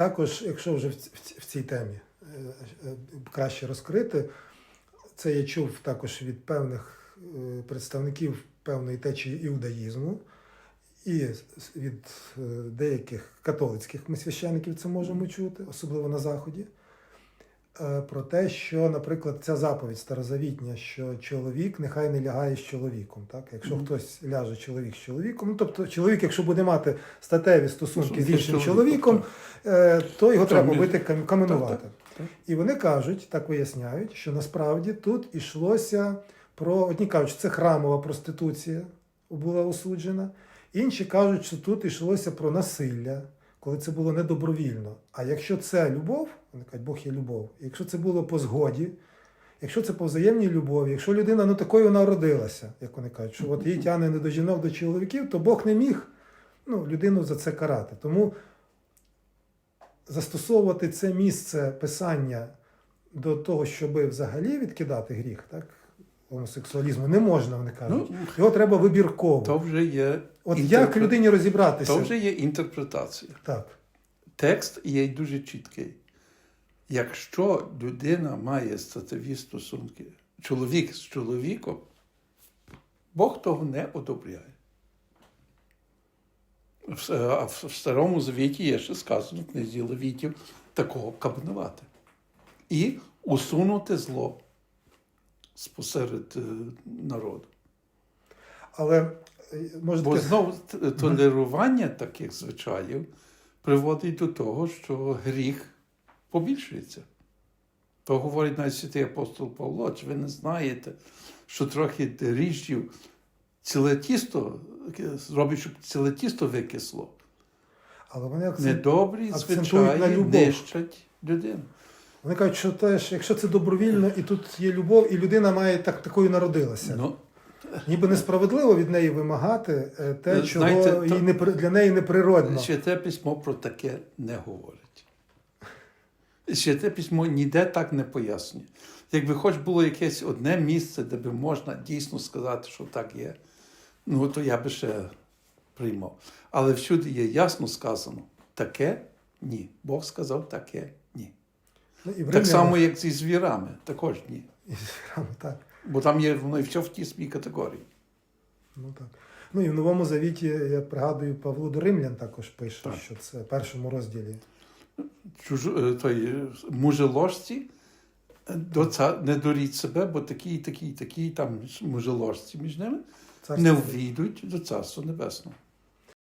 також, якщо вже в, цій темі е, е, краще розкрити, це я чув також від певних е, представників певної течії іудаїзму і від деяких католицьких ми священиків це можемо чути, особливо на Заході. Е, Про те, що, наприклад, ця заповідь старозавітня, що чоловік нехай не лягає з чоловіком. Так? Якщо Мгм. хтось ляже чоловік з чоловіком, ну тобто чоловік, якщо буде мати статеві стосунки Стосунки з іншим чоловіком, чоловіком, е, то його треба бити каменувати. Так, так. І вони кажуть, так виясняють, що насправді тут ішлося про одні кажуть, що це храмова проституція була осуджена, інші кажуть, що тут йшлося про насилля, коли це було недобровільно. А якщо це любов, вони кажуть, Бог є любов. Якщо це було по згоді, якщо це по взаємній любові, якщо людина ну такою народилася, як вони кажуть, що от її тягне не до жінок, до чоловіків, то Бог не міг ну, людину за це карати. Тому застосовувати це місце писання до того, щоб взагалі відкидати гріх, так? Гомосексуалізму не можна, вони кажуть. Ну, Його треба вибірково. То вже є От інтерпре- як людині розібратися? То вже є інтерпретація. Так. Текст є дуже чіткий. Якщо людина має статеві стосунки, чоловік з чоловіком, Бог того не одобряє. В- А в в Старому Завіті є ще сказано в книзі Левітів такого кабнувати. І усунути зло спосеред е, народу. Але е, може Бо знову толерування таких звичаїв приводить до того, що гріх побільшується. То говорить навіть святий апостол Павло, чи ви не знаєте, що трохи дріжджів ціле тісто е, зробить, щоб ціле тісто викисло. але вони, акцент... Недобрі акцентують на любов. нищать людину. Вони кажуть, що теж, якщо це добровільно, і тут є любов, і людина має так, такою народилася. Ну, Ніби несправедливо від неї вимагати е, те, Е, чого знаєте, то- їй не при- для неї неприродно. Святе письмо про таке не говорить. Святе письмо ніде так не пояснює. Якби хоч було якесь одне місце, де би можна дійсно сказати, що так є, ну то я би ще приймав. Але всюди є ясно сказано: таке ні. Бог сказав таке. Ну, і Так само, як зі звірами, також ні. і звірами, так. Бо там є воно і все в тій самій категорії. Ну, так. Ну і в Новому Завіті, я пригадую, Павло до Римлян також пише, Так. що це в першому розділі. чужу, е, той, е, мужеложці е, до ца, не доріть себе, бо такі, такі, такі там мужеложці між ними Царство не ввійдуть до Царства Небесного.